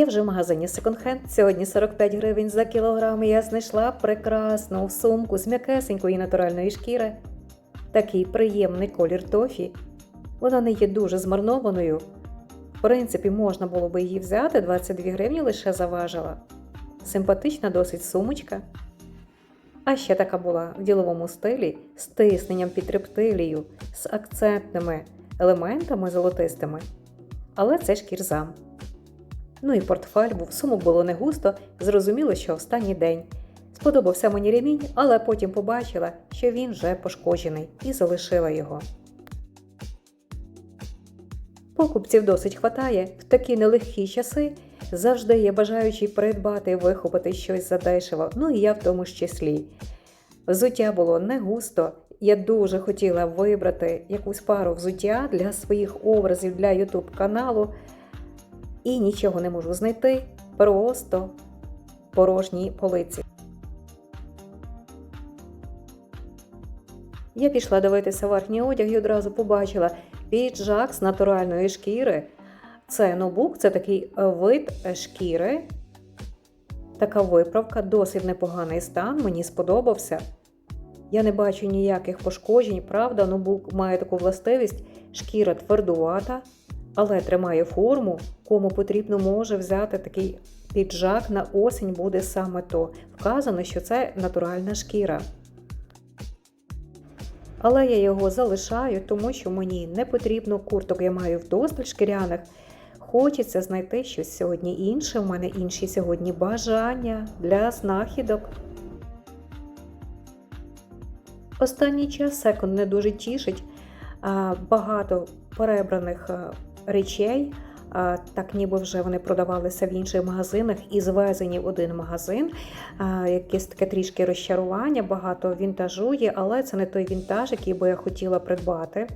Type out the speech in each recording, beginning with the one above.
Я вже в магазині Hand. Сьогодні 45 гривень за кілограм. і Я знайшла прекрасну сумку з м'якесенької натуральної шкіри. Такий приємний колір тофі. Вона не є дуже змарнованою. В принципі, можна було би її взяти, 22 гривні лише заважила. Симпатична досить сумочка. А ще така була в діловому стилі з тисненням під рептилію, з акцентними елементами золотистими. Але це ж кірзам. Ну і портфель був, сумок було не густо, зрозуміло, що останній день. Сподобався мені ремінь, але потім побачила, що він вже пошкоджений, і залишила його. Покупців досить хватає. В такі нелегкі часи завжди є бажаючий придбати вихопити щось задешево, ну і я в тому ж числі. Взуття було не густо. Я дуже хотіла вибрати якусь пару взуття для своїх образів для YouTube каналу і нічого не можу знайти. Просто порожні полиці. Я пішла дивитися верхній одяг і одразу побачила піджак з натуральної шкіри. Це ноутбук, це такий вид шкіри. Така виправка, досить непоганий стан, мені сподобався. Я не бачу ніяких пошкоджень, правда, ноутбук має таку властивість, шкіра твердувата, але тримає форму. Кому потрібно може взяти такий піджак на осінь буде саме то. Вказано, що це натуральна шкіра. Але я його залишаю, тому що мені не потрібно курток, я маю вдосталь шкіряних. Хочеться знайти щось сьогодні інше. У мене інші сьогодні бажання для знахідок. Останній час секонд не дуже тішить. Багато перебраних речей, так ніби вже вони продавалися в інших магазинах і звезені в один магазин. Якесь таке трішки розчарування, багато вінтажу є, але це не той вінтаж, який би я хотіла придбати.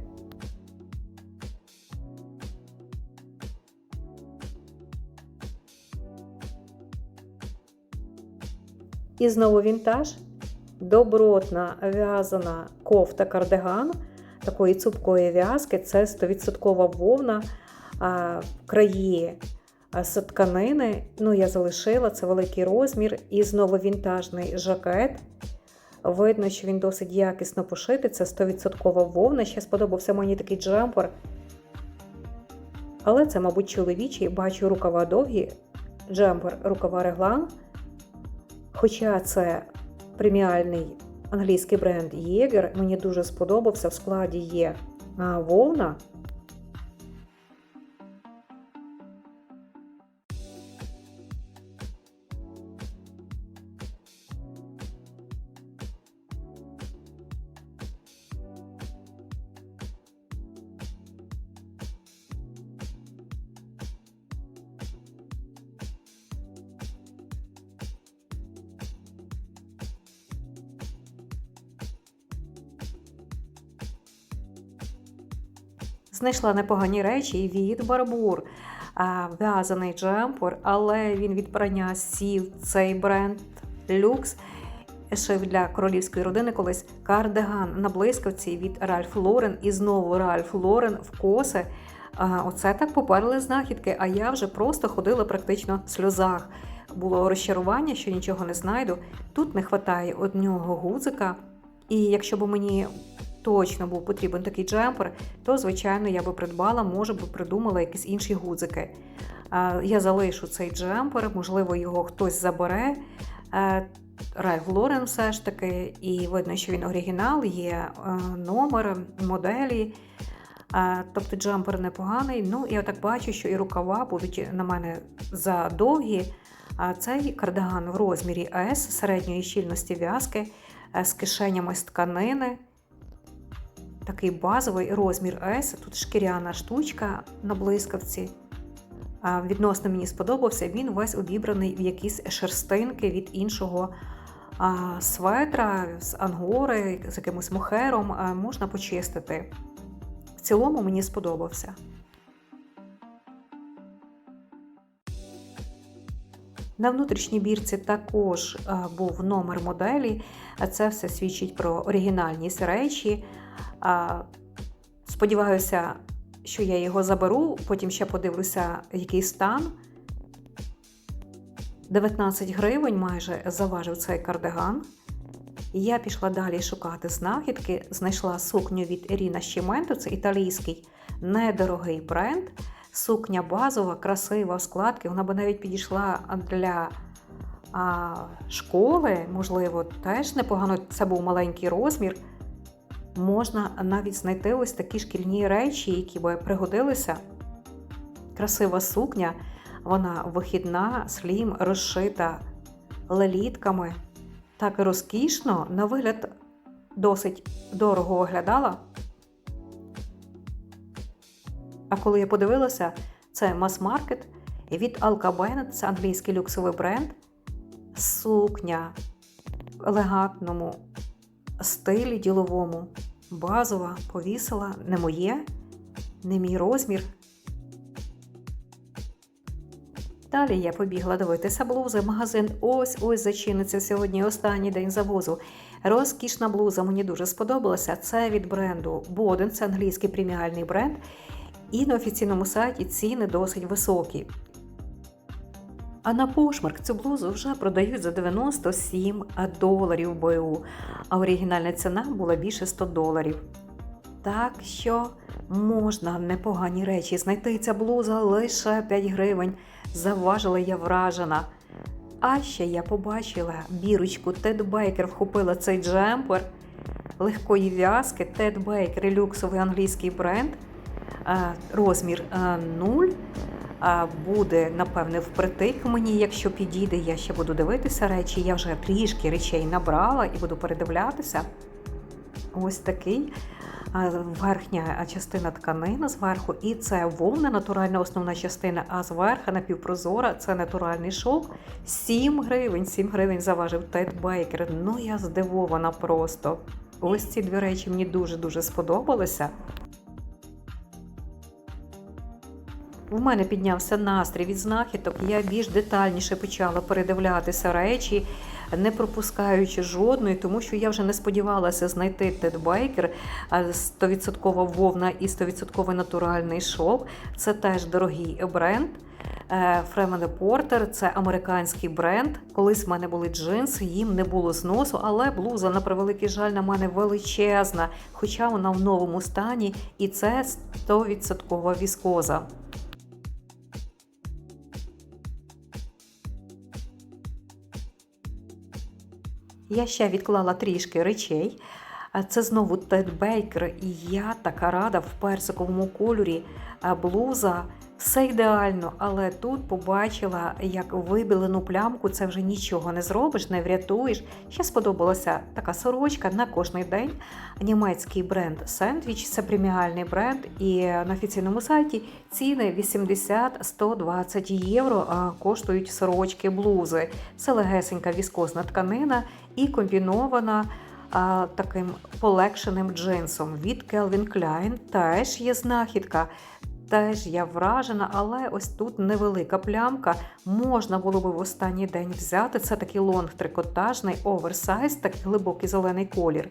І знову вінтаж. Добротна в'язана кофта кардиган такої цупкої в'язки. Це 100% вовна краї а, з тканини. Ну, я залишила це великий розмір. І знову вінтажний жакет. Видно, що він досить якісно пошитий. Це 100% вовна. Ще сподобався мені такий джемпер. Але це, мабуть, чоловічий. Бачу рукава довгі, джемпер, рукава реглан. Хоча це преміальний англійський бренд Єгер, мені дуже сподобався. В складі є вовна. Знайшла непогані речі від Барбур. В'язаний джемпер, але він від прання сів цей бренд люкс. Шив для королівської родини колись кардиган на блискавці від Ральф Лорен. І знову Ральф Лорен в коси. Оце так поперли знахідки, а я вже просто ходила практично в сльозах. Було розчарування, що нічого не знайду. Тут не вистачає одного гузика. І якщо б мені точно був потрібен такий джемпер, то, звичайно, я би придбала, може би придумала якісь інші гудзики. Я залишу цей джемпер, можливо, його хтось забере. Е, Ральф Лорен все ж таки, і видно, що він оригінал, є е, номер, моделі. Е, Тобто джемпер непоганий. Ну, я так бачу, що і рукава будуть на мене задовгі. А Цей кардиган в розмірі S середньої щільності в'язки з кишенями з тканини. Такий базовий розмір S. Тут шкіряна штучка на блискавці. відносно мені сподобався, він весь обібраний в якісь шерстинки від іншого светра з ангори, з якимось мохером. Можна почистити. В цілому мені сподобався. На внутрішній бірці також був номер моделі. Це все свідчить про оригінальність речі. Сподіваюся, що я його заберу, потім ще подивлюся, який стан. 19 гривень майже заважив цей кардиган. Я пішла далі шукати знахідки, знайшла сукню від Іріна Щементо, це італійський недорогий бренд. Сукня базова, красива в складки. Вона би навіть підійшла для а, школи, можливо, теж непогано. Це був маленький розмір. Можна навіть знайти ось такі шкільні речі, які би пригодилися. Красива сукня, вона вихідна, слім, розшита лелітками. Так розкішно, на вигляд досить дорого виглядала. А коли я подивилася, це мас-маркет від Alcaben, це англійський люксовий бренд. Сукня в елегантному стилі діловому. Базова, повісила, не моє, не мій розмір. Далі я побігла дивитися блузи. Магазин ось ось зачиниться сьогодні останній день завозу. Розкішна блуза мені дуже сподобалася. Це від бренду Боден, це англійський преміальний бренд. І на офіційному сайті ціни досить високі. А на пошмарк цю блузу вже продають за 97 доларів БУ, а оригінальна ціна була більше 100 доларів. Так що можна непогані речі знайти ця блуза лише 5 гривень. Заважила я вражена. А ще я побачила бірочку Тед Бейкер вхопила цей джемпер легкої в'язки. Тед Бейкер люксовий англійський бренд. Е, Розмір 0 буде, напевне, впритик мені, якщо підійде, я ще буду дивитися речі. Я вже трішки речей набрала і буду передивлятися. Ось такий верхня частина тканини зверху, і це вовна, натуральна основна частина, а зверху напівпрозора це натуральний шовк. 7 гривень, 7 гривень заважив Тед Бейкер. Ну я здивована просто. Ось ці дві речі мені дуже-дуже сподобалися. У мене піднявся настрій від знахідок. Я більш детальніше почала передивлятися речі, не пропускаючи жодної, тому що я вже не сподівалася знайти Тед Бейкер 100% вовна і 100% натуральний шов. Це теж дорогий бренд. Фремене Портер це американський бренд. Колись в мене були джинси, їм не було зносу, але блуза, на превеликий жаль, на мене величезна, хоча вона в новому стані, і це 100% віскоза. Я ще відклала трішки речей. Це знову Тед Бейкер, і я така рада в персиковому кольорі блуза. Все ідеально, але тут побачила, як вибілену плямку, це вже нічого не зробиш, не врятуєш. Ще сподобалася така сорочка на кожний день. Німецький бренд Sandwich, це преміальний бренд, і на офіційному сайті ціни 80-120 євро коштують сорочки блузи. Це легесенька віскозна тканина і комбінована. Таким полегшеним джинсом від Calvin Klein теж є знахідка. Теж я вражена, але ось тут невелика плямка. Можна було би в останній день взяти. Це такий лонг трикотажний оверсайз, такий глибокий зелений колір.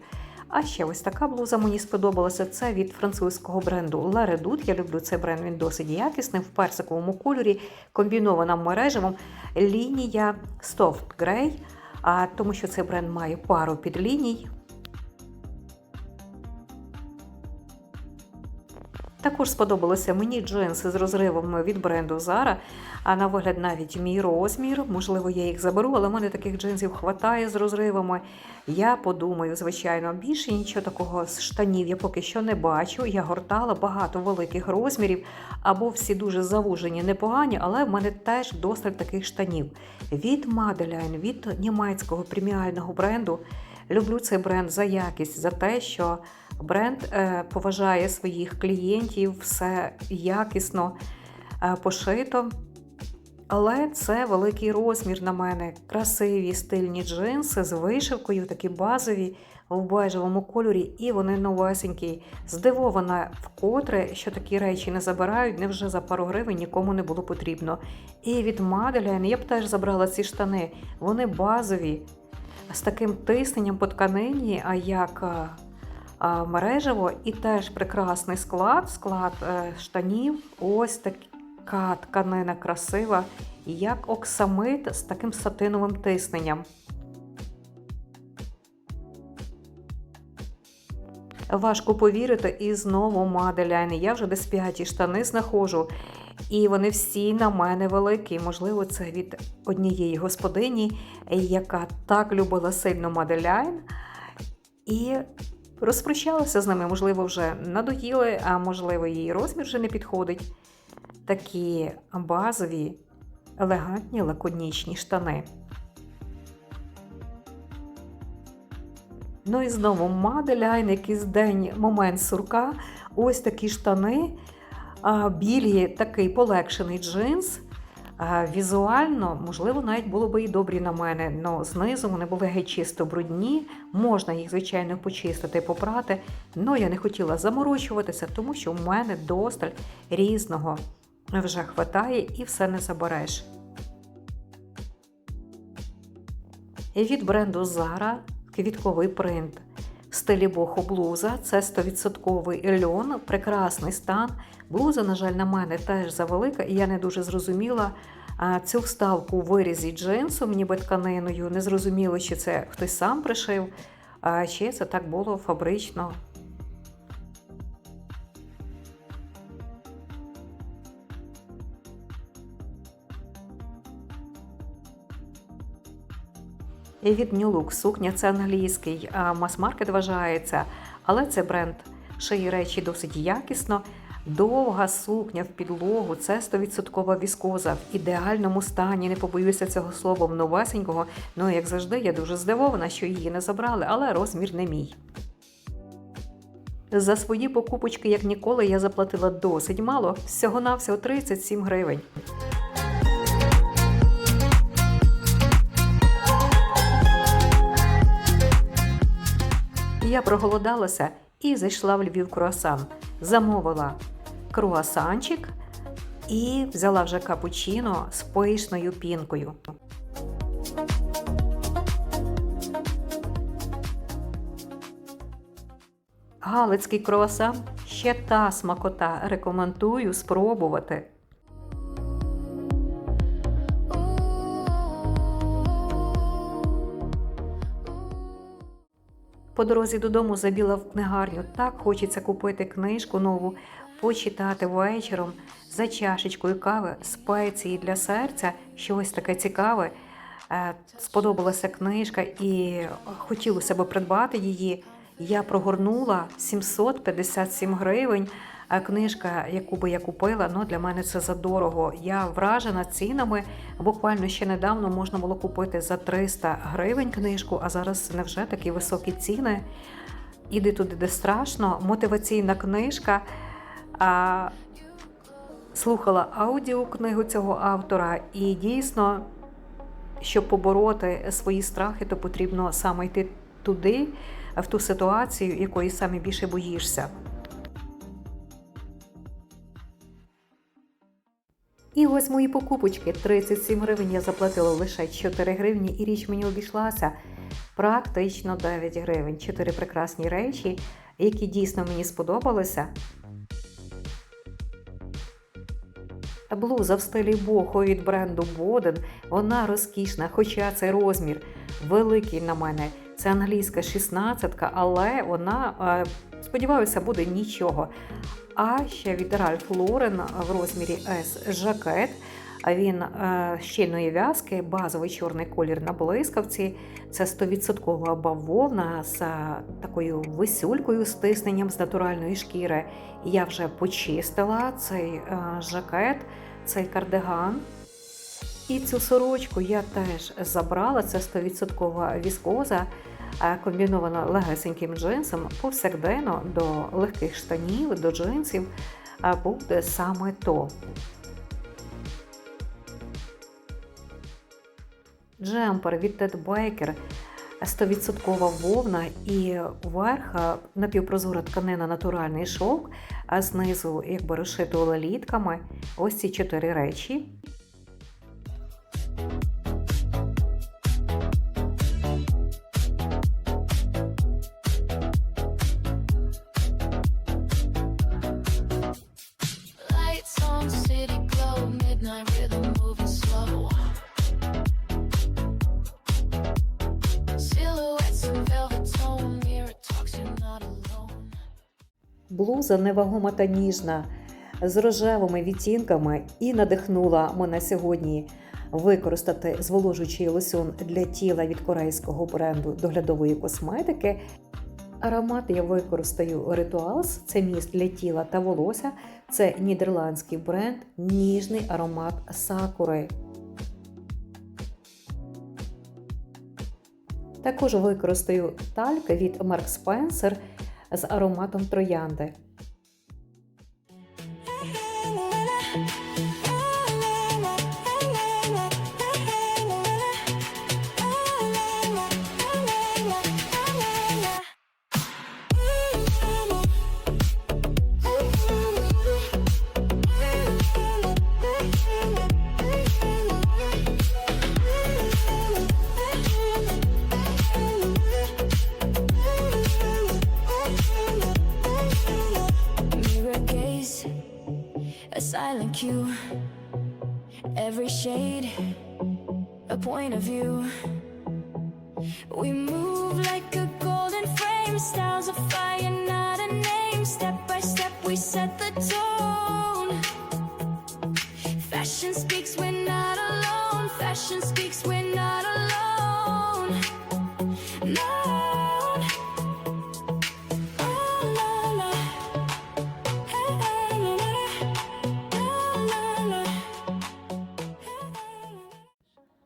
А ще ось така блуза мені сподобалася. Це від французького бренду La Redoute. Я люблю цей бренд, він досить якісний, в персиковому кольорі, комбінована мережевим. Лінія Soft Grey, а тому що цей бренд має пару підліній. Також сподобалися мені джинси з розривами від бренду Zara, а на вигляд навіть мій розмір. Можливо, я їх заберу, але в мене таких джинсів хватає з розривами. Я подумаю, звичайно, більше нічого такого з штанів я поки що не бачу. Я гортала багато великих розмірів, або всі дуже завужені, непогані, але в мене теж досить таких штанів. Від Madeline, від німецького преміального бренду. Люблю цей бренд за якість, за те, що бренд е, поважає своїх клієнтів, все якісно. е, пошито. Але це великий розмір на мене. Красиві стильні джинси з вишивкою, такі базові в бежевому кольорі, і вони новесенькі. Здивована вкотре, що такі речі не забирають, невже за пару гривень нікому не було потрібно. І від Маделян я б теж забрала ці штани. Вони базові, з таким тисненням по тканині, як а, а, мережево, і теж прекрасний склад, склад е, штанів. Ось така тканина красива, як оксамит з таким сатиновим тисненням. Важко повірити, і знову Маделяйни. Я вже десь п'яті штани знаходжу, і вони всі на мене великі. Можливо, це від однієї господині, яка так любила сильно Маделяйн. І розпрощалася з ними, можливо, вже надоїли, а можливо, її розмір вже не підходить. Такі базові, елегантні, лаконічні штани. Ну і знову Маделяйн, якийсь день момент сурка. Ось такі штани, білі, такий полегшений джинс. Візуально, можливо, навіть було би і добрі на мене, але знизу вони були геть чисто брудні. Можна їх, звичайно, почистити, попрати. але я не хотіла заморочуватися, тому що в мене досталь різного вже хватає і все не забереш. І від бренду Zara квітковий принт стилі боху блуза. Це 100% льон, прекрасний стан. Блуза, на жаль, на мене теж завелика, і я не дуже зрозуміла цю вставку у вирізі джинсу, ніби тканиною. Не зрозуміло, чи це хтось сам пришив, а чи це так було фабрично. Від New Look сукня це англійський мас-маркет вважається, але це бренд шиє речі досить якісно. Довга сукня в підлогу, це 100% віскоза в ідеальному стані. Не побоюся цього слова в новесенького. Ну, як завжди, я дуже здивована, що її не забрали, але розмір не мій. За свої покупочки, як ніколи, я заплатила досить мало, всього-навсього 37 гривень. Я проголодалася і зайшла в Львів круасан. Замовила круасанчик і взяла вже капучино з пишною пінкою. Галицький круасан ще та смакота. Рекомендую спробувати. По дорозі додому забіла в книгарню. Так хочеться купити книжку нову, почитати вечором за чашечкою кави, спеції для серця, щось таке цікаве. Е, Сподобалася книжка і хотілося б придбати її. Я прогорнула 757 гривень. А Книжка, яку би я купила, ну для мене це задорого. Я вражена цінами. Буквально ще недавно можна було купити за 300 гривень книжку, а зараз невже такі високі ціни. Іди туди, де страшно. Мотиваційна книжка. А, Слухала аудіокнигу цього автора, і дійсно, щоб побороти свої страхи, то потрібно саме йти туди, в ту ситуацію, якої саме більше боїшся. І ось мої покупочки. 37 гривень я заплатила лише 4 гривні, і річ мені обійшлася практично 9 гривень. Чотири прекрасні речі, які дійсно мені сподобалися. Блуза в стилі бохо від бренду Боден. Вона розкішна, хоча цей розмір великий на мене. Це англійська 16, але вона, е, сподіваюся, буде нічого. А ще від Ralph Lauren в розмірі S жакет. Він е, щільної в'язки, базовий чорний колір на блискавці. Це 100% бавовна з такою висюлькою, стисненням з натуральної шкіри. Я вже почистила цей е, жакет, цей кардиган. І цю сорочку я теж забрала. Це 100% віскоза, комбіновано легесеньким джинсом повсякденно до легких штанів, до джинсів буде саме то. Джемпер від Ted Baker 100% вовна і вверх напівпрозора тканина натуральний шовк, а знизу, якби розшитувала літками, ось ці чотири речі. Блуза невагома та ніжна, з рожевими відтінками і надихнула мене сьогодні використати зволожуючий лосьон для тіла від корейського бренду доглядової косметики. Аромат я використаю Rituals, це міст для тіла та волосся. Це нідерландський бренд, ніжний аромат сакури. Також використаю тальк від Mark Spencer з ароматом троянди. Silent cue. Every shade, a point of view. We move like a golden frame, styles of fire, not a name. Step by step, we set the tone.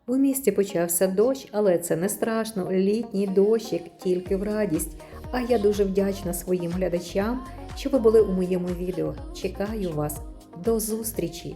У місті почався дощ, але це не страшно. Літній дощик тільки в радість. А я дуже вдячна своїм глядачам, що ви були у моєму відео. Чекаю вас. До зустрічі!